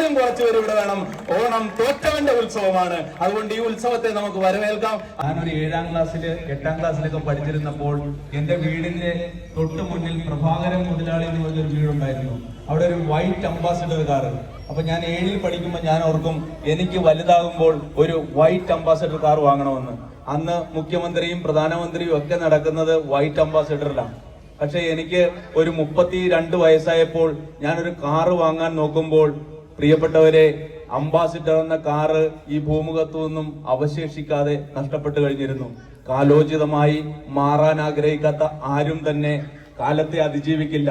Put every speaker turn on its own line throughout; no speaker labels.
തോൽക്കാനും കുറച്ചു പേര് ഇവിടെ വേണം. ഓണം തോറ്റവന്റെ ഉത്സവമാണ്. അതുകൊണ്ട് ഈ ഉത്സവത്തെ നമുക്ക് വരവേൽക്കാം.
ഞാനൊരു ഏഴാം ക്ലാസ്സിൽ എട്ടാം ക്ലാസ്സിലൊക്കെ പഠിച്ചിരുന്നപ്പോൾ എന്റെ വീടിന്റെ തൊട്ട് മുന്നിൽ പ്രഭാകരൻ മുതലാളി എന്ന് പറഞ്ഞൊരു വീടുണ്ടായിരുന്നു. അവിടെ ഒരു വൈറ്റ് അംബാസിഡർ കാർ അപ്പൊ ഞാൻ ഏഴിൽ പഠിക്കുമ്പോൾ ഞാൻ ഓർക്കും എനിക്ക് വലുതാകുമ്പോൾ ഒരു വൈറ്റ് അംബാസിഡർ കാർ വാങ്ങണമെന്ന്. അന്ന് മുഖ്യമന്ത്രിയും പ്രധാനമന്ത്രിയും ഒക്കെ നടക്കുന്നത് വൈറ്റ് അംബാസിഡറിലാണ് പക്ഷെ എനിക്ക് ഒരു മുപ്പത്തി രണ്ട് വയസ്സായപ്പോൾ ഞാനൊരു കാറ് വാങ്ങാൻ നോക്കുമ്പോൾ പ്രിയപ്പെട്ടവരെ അംബാസിഡർ എന്ന കാറ് ഈ ഭൂമുഖത്തു നിന്നും അവശേഷിക്കാതെ നഷ്ടപ്പെട്ടു കഴിഞ്ഞിരുന്നു. കാലോചിതമായി മാറാൻ ആഗ്രഹിക്കാത്ത ആരും തന്നെ കാലത്തെ അതിജീവിക്കില്ല.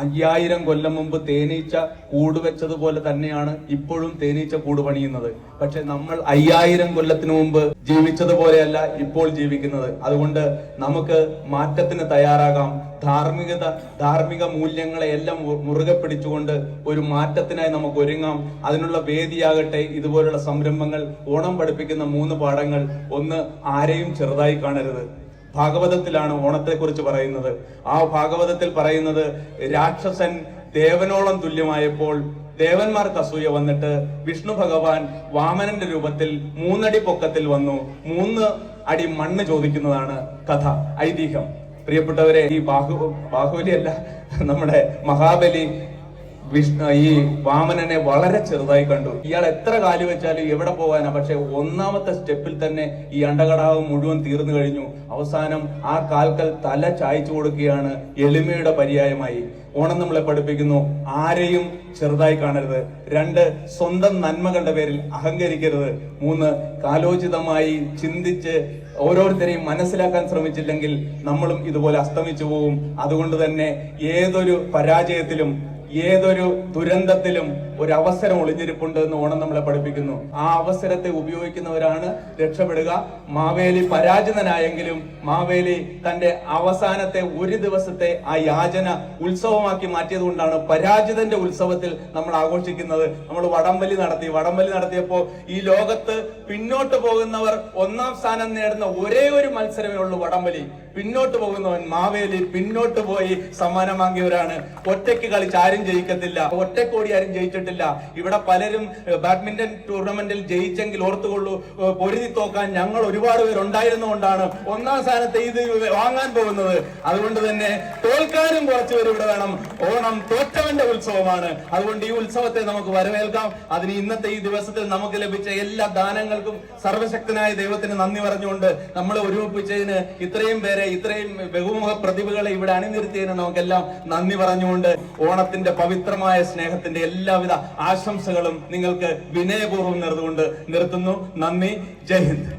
അയ്യായിരം കൊല്ലം മുമ്പ് തേനീച്ച കൂട് വെച്ചതുപോലെ തന്നെയാണ് ഇപ്പോഴും തേനീച്ച കൂട് പണിയുന്നത്. പക്ഷെ നമ്മൾ അയ്യായിരം കൊല്ലത്തിന് മുമ്പ് ജീവിച്ചതുപോലെയല്ല ഇപ്പോൾ ജീവിക്കുന്നത്. അതുകൊണ്ട് നമുക്ക് മാറ്റത്തിന് തയ്യാറാകാം. ധാർമ്മികത ധാർമ്മിക മൂല്യങ്ങളെ എല്ലാം മുറുകെ പിടിച്ചുകൊണ്ട് ഒരു മാറ്റത്തിനായി നമുക്ക് ഒരുങ്ങാം. അതിനുള്ള വേദിയാകട്ടെ. ഇതുപോലുള്ള സംരംഭങ്ങൾ ഓണം പഠിപ്പിക്കുന്ന മൂന്ന് പാഠങ്ങൾ ഒന്ന് ആരെയും ചെറുതായി കാണരുത്. ഭാഗവതത്തിലാണ് ഓണത്തെക്കുറിച്ച് പറയുന്നത്. ആ ഭാഗവതത്തിൽ പറയുന്നത് രാക്ഷസൻ ദേവനോളം തുല്യമായപ്പോൾ ദേവന്മാർക്ക് അസൂയ വന്നിട്ട് വിഷ്ണു ഭഗവാൻ വാമനന്റെ രൂപത്തിൽ മൂന്നടി പൊക്കത്തിൽ വന്നു. മൂന്ന് അടി മണ്ണ് ചോദിക്കുന്നതാണ് കഥ ഐതിഹ്യം. പ്രിയപ്പെട്ടവരെ ഈ ബാഹു ബാഹുബലി അല്ല നമ്മുടെ മഹാബലി വിഷ്ണു ഈ വാമനനെ വളരെ ചെറുതായി കണ്ടു. ഇയാൾ എത്ര കാലു വെച്ചാലും എവിടെ പോകാനാ പക്ഷെ ഒന്നാമത്തെ സ്റ്റെപ്പിൽ തന്നെ ഈ അണ്ടകടാവ് മുഴുവൻ തീർന്നു കഴിഞ്ഞു. അവസാനം ആ കാൽക്കൽ തല ചായച്ചു കൊടുക്കുകയാണ് എളിമയുടെ പര്യായമായി. ഓണം നമ്മളെ പഠിപ്പിക്കുന്നു ആരെയും ചെറുതായി കാണരുത്. രണ്ട് സ്വന്തം നന്മകളുടെ പേരിൽ അഹങ്കരിക്കരുത്. മൂന്ന് കാലോചിതമായി ചിന്തിച്ച് ഓരോരുത്തരെയും മനസ്സിലാക്കാൻ ശ്രമിച്ചില്ലെങ്കിൽ നമ്മളും ഇതുപോലെ അസ്തമിച്ചു പോകും അതുകൊണ്ട് തന്നെ ഏതൊരു പരാജയത്തിലും ഏതൊരു ദുരന്തത്തിലും ഒരു അവസരം ഒളിഞ്ഞിരിപ്പുണ്ട് എന്ന് ഓണം നമ്മളെ പഠിപ്പിക്കുന്നു. ആ അവസരത്തെ ഉപയോഗിക്കുന്നവരാണ് രക്ഷപ്പെടുക. മാവേലി പരാജിതനായെങ്കിലും മാവേലി തന്റെ അവസാനത്തെ ഒരു ദിവസത്തെ ആ യാചന ഉത്സവമാക്കി മാറ്റിയത് കൊണ്ടാണ് പരാജിതന്റെ ഉത്സവത്തിൽ നമ്മൾ ആഘോഷിക്കുന്നത്. നമ്മൾ വടംവലി നടത്തി. വടംവലി നടത്തിയപ്പോ ഈ ലോകത്ത് പിന്നോട്ട് പോകുന്നവർ ഒന്നാം സ്ഥാനം നേടുന്ന ഒരേ ഒരു മത്സരമേ ഉള്ളൂ വടംവലി. പിന്നോട്ട് പോകുന്നവൻ മാവേലി പിന്നോട്ട് പോയി സമ്മാനം വാങ്ങിയവരാണ്. ഒറ്റയ്ക്ക് കളിച്ച് ആരും ജയിക്കത്തില്ല. ഒറ്റക്കോടി ആരും ജയിച്ചിട്ടില്ല ഇവിടെ പലരും ബാഡ്മിന്റൺ ടൂർണമെന്റിൽ ജയിച്ചെങ്കിൽ ഓർത്തുകൊള്ളൂ പൊരുതി തോക്കാൻ ഞങ്ങൾ ഒരുപാട് പേരുണ്ടായിരുന്നുകൊണ്ടാണ് ഒന്നാം സ്ഥാനത്ത് ഇത് വാങ്ങാൻ പോകുന്നത്. അതുകൊണ്ട് തന്നെ തോൽക്കാനും കുറച്ച് പേര് ഇവിടെ വേണം. ഓണം തോറ്റവന്റെ ഉത്സവമാണ്. അതുകൊണ്ട് ഈ ഉത്സവത്തെ നമുക്ക് വരവേൽക്കാം. അതിന് ഇന്നത്തെ ഈ ദിവസത്തിൽ നമുക്ക് ലഭിച്ച എല്ലാ ദാനങ്ങൾക്കും സർവശക്തനായ ദൈവത്തിന് നന്ദി പറഞ്ഞുകൊണ്ട് നമ്മൾ ഒരുമിപ്പിച്ചതിന് ഇത്രയും പേരെ ഇത്രയും ബഹുമുഖ പ്രതിഭകളെ ഇവിടെ അണിനിരുത്തിയതിന് നമുക്കെല്ലാം നന്ദി പറഞ്ഞുകൊണ്ട് ഓണത്തിന്റെ പവിത്രമായ സ്നേഹത്തിന്റെ എല്ലാവിധ ആശംസകളും നിങ്ങൾക്ക് വിനയപൂർവം നേർന്നുകൊണ്ട് നിർത്തുന്നു. നന്ദി. ജയ് ഹിന്ദ്.